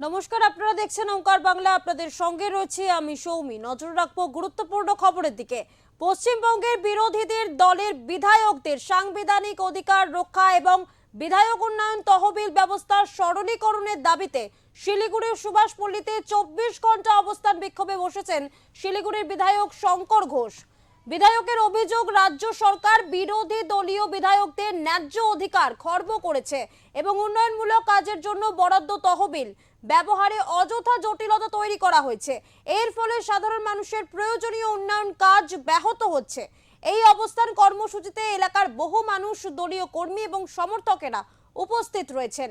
নমস্কার, আপনারা দেখছেন ওঙ্কার বাংলা। আপনাদের সঙ্গে রয়েছে আমি সৌমি। নজর রাখব গুরুত্বপূর্ণ খবরের দিকে। পশ্চিমবঙ্গের বিরোধীদের দলের বিধায়কদের সাংবিধানিক অধিকার রক্ষা এবং বিধায়ক উন্নয়ন তহবিল ব্যবস্থার সরলীকরণের দাবিতে শিলিগুড়ির সুভাষপল্লীতে চব্বিশ ঘণ্টা অবস্থান বিক্ষোভে বসেছেন শিলিগুড়ির বিধায়ক শঙ্কর ঘোষ। বিধায়কের অভিযোগ, রাজ্য সরকার বিরোধী দলীয় বিধায়কদের ন্যায্য অধিকার খর্ব করেছে এবং উন্নয়নমূলক কাজের জন্য বরাদ্দ তহবিল ব্যবহারে অযথা জটিলতা তৈরি করা হয়েছে। এর ফলে সাধারণ মানুষের প্রয়োজনীয় উন্নয়ন কাজ ব্যাহত হচ্ছে। এই অবস্থান কর্মসূচিতে এলাকার বহু মানুষ, দলীয় কর্মী এবং সমর্থকেরা উপস্থিত রয়েছেন।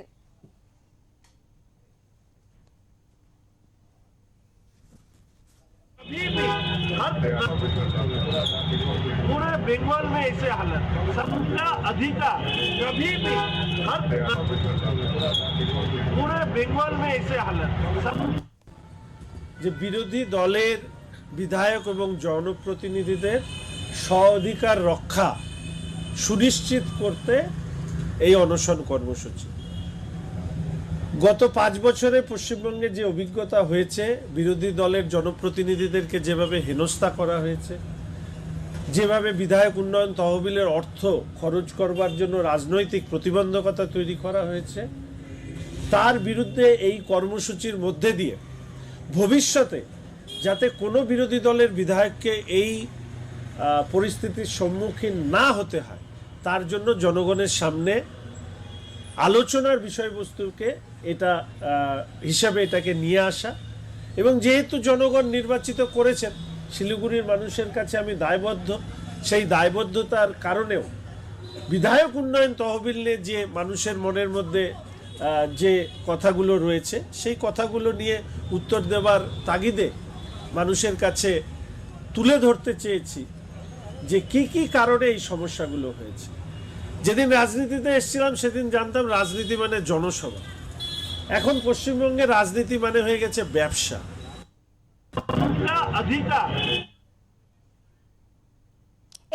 पूरे बंगाल में ऐसे हालत सबका अधिकार कभी भी हर पूरे बंगाल में ऐसे हालत सब যে বিরোধী দলের বিধায়ক এবং জনপ্রতিনিধিদের স্বাধিকার রক্ষা সুনিশ্চিত করতে এই অনশন কর্মসূচি গত পাঁচ বছরে পশ্চিমবঙ্গে যে অভিজ্ঞতা হয়েছে, বিরোধী দলের জনপ্রতিনিধিদেরকে যেভাবে হেনস্থা করা হয়েছে, যেভাবে বিধায়ক উন্নয়ন তহবিলের অর্থ খরচ করবার জন্য রাজনৈতিক প্রতিবন্ধকতা তৈরি করা হয়েছে, তার বিরুদ্ধে এই কর্মসূচির মধ্যে দিয়ে ভবিষ্যতে যাতে কোনো বিরোধী দলের বিধায়ককে এই পরিস্থিতির সম্মুখীন না হতে হয়, তার জন্য জনগণের সামনে আলোচনার বিষয়বস্তুকে এটা হিসাবে এটাকে নিয়ে আসা। এবং যেহেতু জনগণ নির্বাচিত করেছেন, শিলিগুড়ির মানুষের কাছে আমি দায়বদ্ধ। সেই দায়বদ্ধতার কারণেও বিধায়ক উন্নয়ন তহবিল নিয়ে যে মানুষের মনের মধ্যে যে কথাগুলো রয়েছে, সেই কথাগুলো নিয়ে উত্তর দেওয়ার তাগিদে মানুষের কাছে তুলে ধরতে চেয়েছি যে কি কি কারণে এই সমস্যাগুলো হয়েছে। যেদিন রাজনীতিতে এসছিলাম সেদিন জানতাম রাজনীতি মানে জনসভা। এখন পশ্চিমবঙ্গে রাজনীতি মানে হয়ে গেছে ব্যবসা।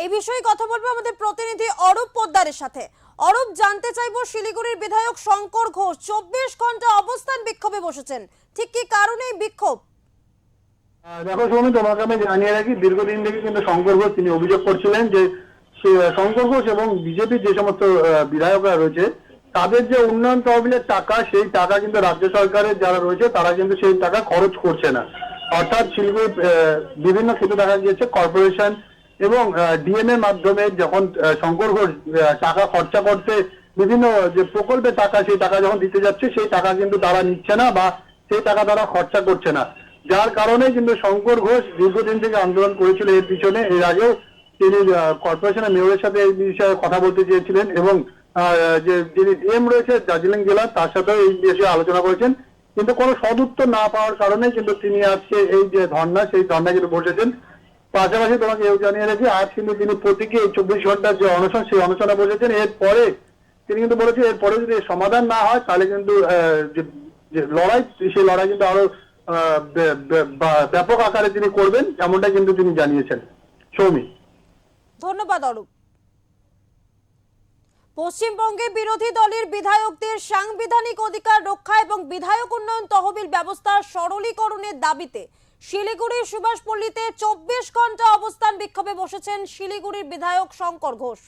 এই বিষয়ে কথা বলব আমাদের প্রতিনিধি অরূপ পোদ্দারের সাথে। অরূপ জানতে চাইব শিলিগুড়ির বিধায়ক শঙ্কর ঘোষ। চব্বিশ ঘণ্টা অবস্থান বিক্ষোভে বসেছেন। ঠিক কি কারণে বিক্ষোভ? দেখো সৌমি তোমাকে আমি জানিয়ে রাখি দীর্ঘদিন থেকে কিন্তু শঙ্কর ঘোষ তিনি অভিযোগ করছিলেন যে শঙ্কর ঘোষ এবং বিজেপির যে সমস্ত বিধায়করা রয়েছে, তাদের যে উন্নয়ন তহবিলের টাকা, সেই টাকা কিন্তু রাজ্য সরকারের যারা রয়েছে, তারা কিন্তু সেই টাকা খরচ করছে না। অর্থাৎ শিলিগুড়ি বিভিন্ন ক্ষেত্রে দেখা গিয়েছে, কর্পোরেশন এবং ডিএম এর মাধ্যমে যখন শঙ্কর ঘোষ টাকা খরচা করতে বিভিন্ন যে প্রকল্পের টাকা, সেই টাকা যখন দিতে যাচ্ছে, সেই টাকা কিন্তু তারা নিচ্ছে না বা সেই টাকা তারা খরচা করছে না। যার কারণে কিন্তু শঙ্কর ঘোষ দীর্ঘদিন থেকে আন্দোলন করেছিল এর পিছনে, এর আগেও তিনি কর্পোরেশনের মেয়রের সাথে এই বিষয়ে কথা বলতে চেয়েছিলেন এবং যে যিনি ডিএম রয়েছে দার্জিলিং জেলার তার সাথেও এই বিষয়ে আলোচনা করেছেন। কিন্তু কোনো সদুত্তর না পাওয়ার কারণে কিন্তু তিনি আজকে এই যে ধর্ণা, সেই ধর্ণা কিন্তু বসেছেন। পাশাপাশি তোমাকে এও জানিয়ে রাখি, আজ কিন্তু তিনি প্রতীকী এই চব্বিশ ঘণ্টার যে অনশন, সেই অনশনে বসেছেন। এরপরে তিনি কিন্তু বলেছেন এরপরে যদি সমাধান না হয়, তাহলে কিন্তু যে লড়াই, সেই লড়াই কিন্তু আরও ব্যাপক আকারে তিনি করবেন এমনটা কিন্তু তিনি জানিয়েছেন। সৌমি। ধন্যবাদ, অরূপ। পশ্চিমবঙ্গে বিরোধী দলের বিধায়কদের সাংবিধানিক অধিকার রক্ষা এবং বিধায়ক উন্নয়ন তহবিল ব্যবস্থা সরলীকরণের দাবিতে শিলিগুড়ির সুভাষপল্লীতে চব্বিশ ঘণ্টা অবস্থান বিক্ষোভে বসেছেন শিলিগুড়ির বিধায়ক শঙ্কর ঘোষ।